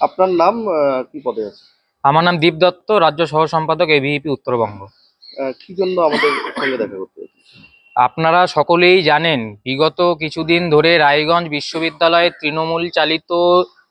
আপনার নাম কি পদে আছে? আমার নাম দীপ দত্ত রাজ্য সহ সম্পাদক এবিপি উত্তরবঙ্গ। কি জন্য আমাদের সঙ্গে দেখা করতে আপনারা সকলেই জানেন বিগত কিছুদিন ধরে রায়গঞ্জ বিশ্ববিদ্যালয়ে তৃণমূল চালিত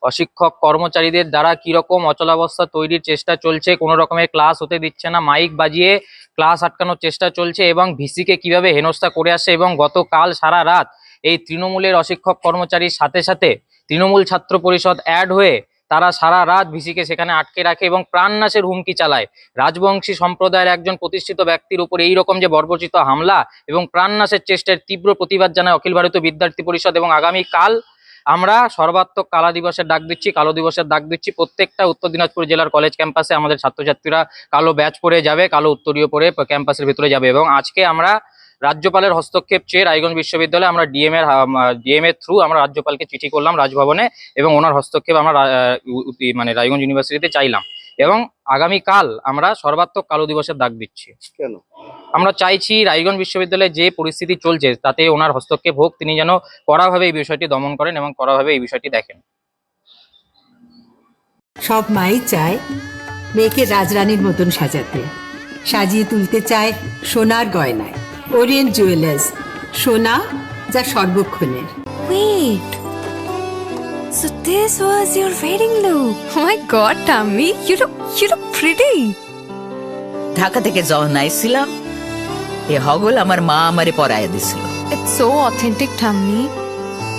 অশিক্ষক কর্মচারীদের দ্বারা কীরকম অচলাবস্থা তৈরির চেষ্টা চলছে কোনো রকমের ক্লাস হতে দিচ্ছে না মাইক বাজিয়ে ক্লাস আটকানোর চেষ্টা চলছে এবং ভিসিকে কীভাবে হেনস্থা করে আসছে এবং গতকাল সারা রাত এই তৃণমূলের অশিক্ষক কর্মচারীর সাথে সাথে তৃণমূল ছাত্র পরিষদ অ্যাড হয়ে তারা সারা রাত ভিসিকে সেখানে আটকে রাখে এবং প্রাণনাশের হুমকি চালায়। রাজবংশী সম্প্রদায়ের একজন প্রতিষ্ঠিত ব্যক্তির উপর এই রকম যে বর্বচিত হামলা এবং প্রাণনাশের চেষ্টার তীব্র প্রতিবাদ জানায় অখিল ভারতীয় বিদ্যার্থী পরিষদ এবং আগামী কাল আমরা সর্বাত্মক কালা দিবসের ডাক দিচ্ছি, কালো দিবসের ডাক দিচ্ছি। প্রত্যেকটা উত্তর দিনাজপুর জেলার কলেজ ক্যাম্পাসে আমাদের ছাত্রছাত্রীরা কালো ব্যাচ পরে যাবে, কালো উত্তরীয় পরে ক্যাম্পাসের ভিতরে যাবে এবং আজকে আমরা রাজ্যপালের হস্তক্ষেপ চেয়ে রায়গঞ্জ বিশ্ববিদ্যালয়ে আমরা ডিএম এর ডিএম এর থ্রু আমরা রাজ্যপালকে চিঠি করলাম রাজভবনে এবং ওনার হস্তক্ষেপ আমরা মানে রায়গঞ্জ ইউনিভার্সিটিতে চাইলাম। এবং আগামীকাল আমরা সর্বাত্মক কালো দিবসের ডাক দিচ্ছি। কেন? আমরা চাইছি রায়গঞ্জ বিশ্ববিদ্যালয়ে যে পরিস্থিতি চলছে তাতে ওনার হস্তক্ষেপ হোক তিনি যেন কড়াভাবে এই বিষয়টি দমন করেন এবং কড়াভাবে এই বিষয়টি দেখেন। সব মাই চায় মেয়েকে রাজরানীর মতন সাজাতে সাজিয়ে তুলতে চায় সোনার গয়নায়। ওরিয়েন্ট জুয়েলার্স সোনা যা সর্বক্ষণের। Wait so this was your wedding look my god Tammy you look you look pretty Dhaka থেকে যখন আইছিলাম এ হগল আমার মা আমারে পরায় দিছিল। It's so authentic Tammy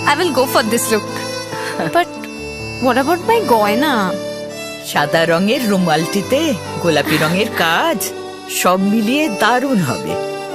I will go for this look but what about my গয়না? সাদা রঙের রুমালটিতে গোলাপি রঙের কাজ সব মিলিয়ে দারুণ হবে।